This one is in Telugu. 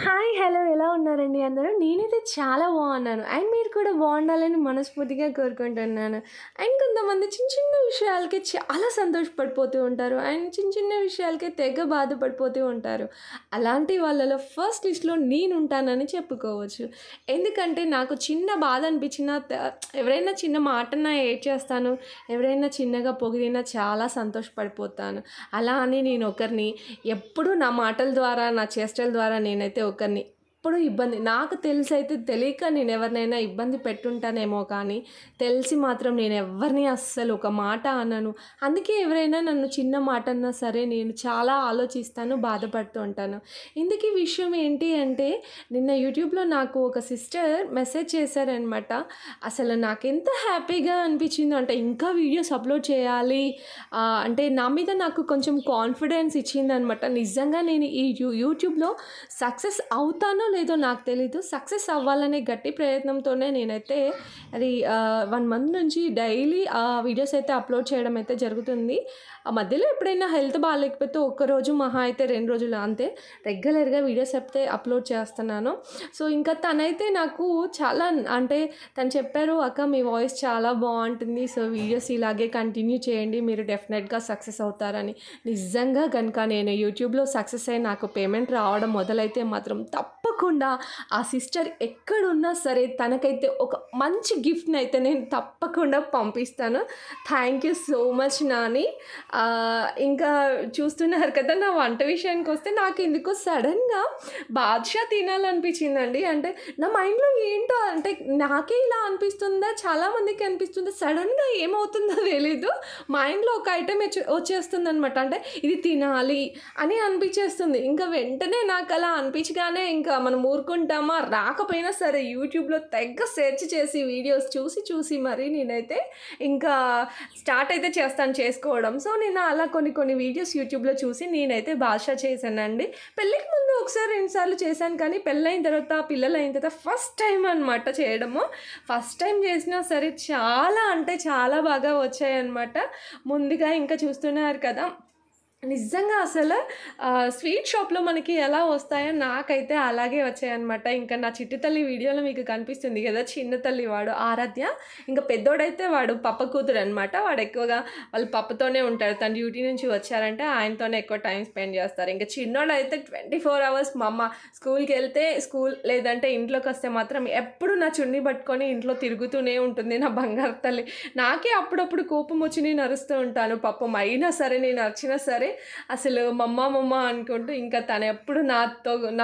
హాయ్! హలో! ఎలా ఉన్నారండి అందరూ? నేనైతే చాలా బాగున్నాను. అండ్ మీరు కూడా బాగుండాలని మనస్ఫూర్తిగా కోరుకుంటున్నాను. అండ్ కొంతమంది చిన్న చిన్న విషయాలకి చాలా సంతోషపడిపోతూ ఉంటారు. అండ్ చిన్న చిన్న విషయాలకే తెగ బాధపడిపోతూ ఉంటారు. అలాంటి వాళ్ళలో ఫస్ట్ లిస్ట్‌లో నేను ఉంటానని చెప్పుకోవచ్చు. ఎందుకంటే నాకు చిన్న బాధ అనిపించినా ఎవరైనా చిన్న మాటన ఏడ్ చేస్తాను ఎవరైనా చిన్నగా పొగిడినా చాలా సంతోషపడిపోతాను. అలా అని నేను ఒకరిని ఎప్పుడూ నా మాటల ద్వారా, నా చేష్టల ద్వారా నేనైతే ఒకరిని. ఎప్పుడు ఇబ్బంది నాకు తెలిసైతే తెలియక నేను ఎవరినైనా ఇబ్బంది పెట్టుంటానేమో కానీ, తెలిసి మాత్రం నేను ఎవ్వరిని అస్సలు ఒక మాట అనను. అందుకే ఎవరైనా నన్ను చిన్న మాట అన్నా సరే నేను చాలా ఆలోచిస్తాను, బాధపడుతూ ఉంటాను. ఇందుకీ విషయం ఏంటి అంటే నిన్న యూట్యూబ్‌లో నాకు ఒక సిస్టర్ మెసేజ్ చేశారనమాట. అసలు నాకు ఎంత హ్యాపీగా అనిపించిందో అంటే ఇంకా వీడియోస్ అప్‌లోడ్ చేయాలి అంటే నా మీద నాకు కొంచెం కాన్ఫిడెన్స్ ఇచ్చిందనమాట. నిజంగా నేను ఈ యూ యూట్యూబ్‌లో సక్సెస్ అవుతానో లేదో నాకు తెలీదు. సక్సెస్ అవ్వాలనే గట్టి ప్రయత్నంతోనే నేనైతే అది వన్ మంత్ నుంచి డైలీ ఆ వీడియోస్ అయితే అప్‌లోడ్ చేయడం అయితే జరుగుతుంది. ఆ మధ్యలో ఎప్పుడైనా హెల్త్ బాగాలేకపోతే ఒక్కరోజు మహా అయితే రెండు రోజులు అంతే. రెగ్యులర్‌గా వీడియోస్ అయితే అప్‌లోడ్ చేస్తున్నాను. సో, ఇంకా తనైతే నాకు చాలా అంటే తను చెప్పారు, "అక్క మీ వాయిస్ చాలా బాగుంటుంది సో, వీడియోస్ ఇలాగే కంటిన్యూ చేయండి. మీరు డెఫినెట్‌గా సక్సెస్ అవుతారని." నిజంగా కనుక నేను యూట్యూబ్‌లో సక్సెస్ అయ్యి నాకు పేమెంట్ రావడం మొదలైతే మాత్రం తప్పకుండా ఆ సిస్టర్ ఎక్కడున్నా సరే తనకైతే ఒక మంచి గిఫ్ట్ని అయితే నేను తప్పకుండా పంపిస్తాను. Thank you so much Nani. ఇంకా చూస్తున్నారు కదా! నా వంట విషయానికి వస్తే నాకు ఎందుకో సడన్గా బాద్షా తినాలనిపించిందండి. అంటే నా మైండ్‌లో ఏంటో అంటే నాకే ఇలా అనిపిస్తుందా? చాలామందికి అనిపిస్తుందా? సడన్గా ఏమవుతుందో తెలీదు. మైండ్‌లో ఒక ఐటెం వచ్చేస్తుంది వచ్చేస్తుందనమాట. అంటే ఇది తినాలి అని అనిపించేస్తుంది. ఇంకా వెంటనే నాకు అలా అనిపించగానే ఇంకా మనం ఊరుకుంటామా? రాకపోయినా సరే యూట్యూబ్‌లో తెగ సెర్చ్ చేసి వీడియోస్ చూసి చూసి మరి నేనైతే ఇంకా స్టార్ట్ అయితే చేస్తాను చేసుకోవడం. సో, నేను అలా కొన్ని కొన్ని వీడియోస్ యూట్యూబ్‌లో చూసి నేనైతే బాదుషా చేశానండి. పెళ్ళికి ముందు ఒకసారి, రెండుసార్లు చేశాను కానీ పెళ్ళైన తర్వాత, పిల్లలైన తర్వాత ఫస్ట్ టైం అనమాట చేయడము. ఫస్ట్ టైం చేసినా సరే చాలా అంటే చాలా బాగా వచ్చాయన్నమాట. ముందుగా ఇంకా చూస్తున్నారు కదా! నిజంగా అసలు స్వీట్ షాప్‌లో మనకి ఎలా వస్తాయో నాకైతే అలాగే వచ్చాయన్నమాట. ఇంకా నా చిట్టి తల్లి వీడియోలో మీకు కనిపిస్తుంది కదా! చిన్న తల్లి వాడు ఆరాధ్య. ఇంకా పెద్దోడైతే వాడు పప్ప కూతురనమాట. వాడు ఎక్కువగా వాళ్ళ పప్పతోనే ఉంటాడు. తన డ్యూటీ నుంచి వచ్చారంటే ఆయనతోనే ఎక్కువ టైం స్పెండ్ చేస్తారు. ఇంకా చిన్నోడైతే 24 అవర్స్ మా అమ్మ స్కూల్‌కెళ్తే స్కూల్ లేదంటే ఇంట్లోకి వస్తే మాత్రం ఎప్పుడు నా చున్నీ పట్టుకొని ఇంట్లో తిరుగుతూనే ఉంటుంది నా బంగారు తల్లి. నాకే అప్పుడప్పుడు కోపం వచ్చి నేను అరుస్తూ ఉంటాను పాపం. అయినా సరే నేను అరిచినా సరే అసలు మమ్మ మమ్మ అనుకుంటూ ఇంకా తను ఎప్పుడు నాతో నా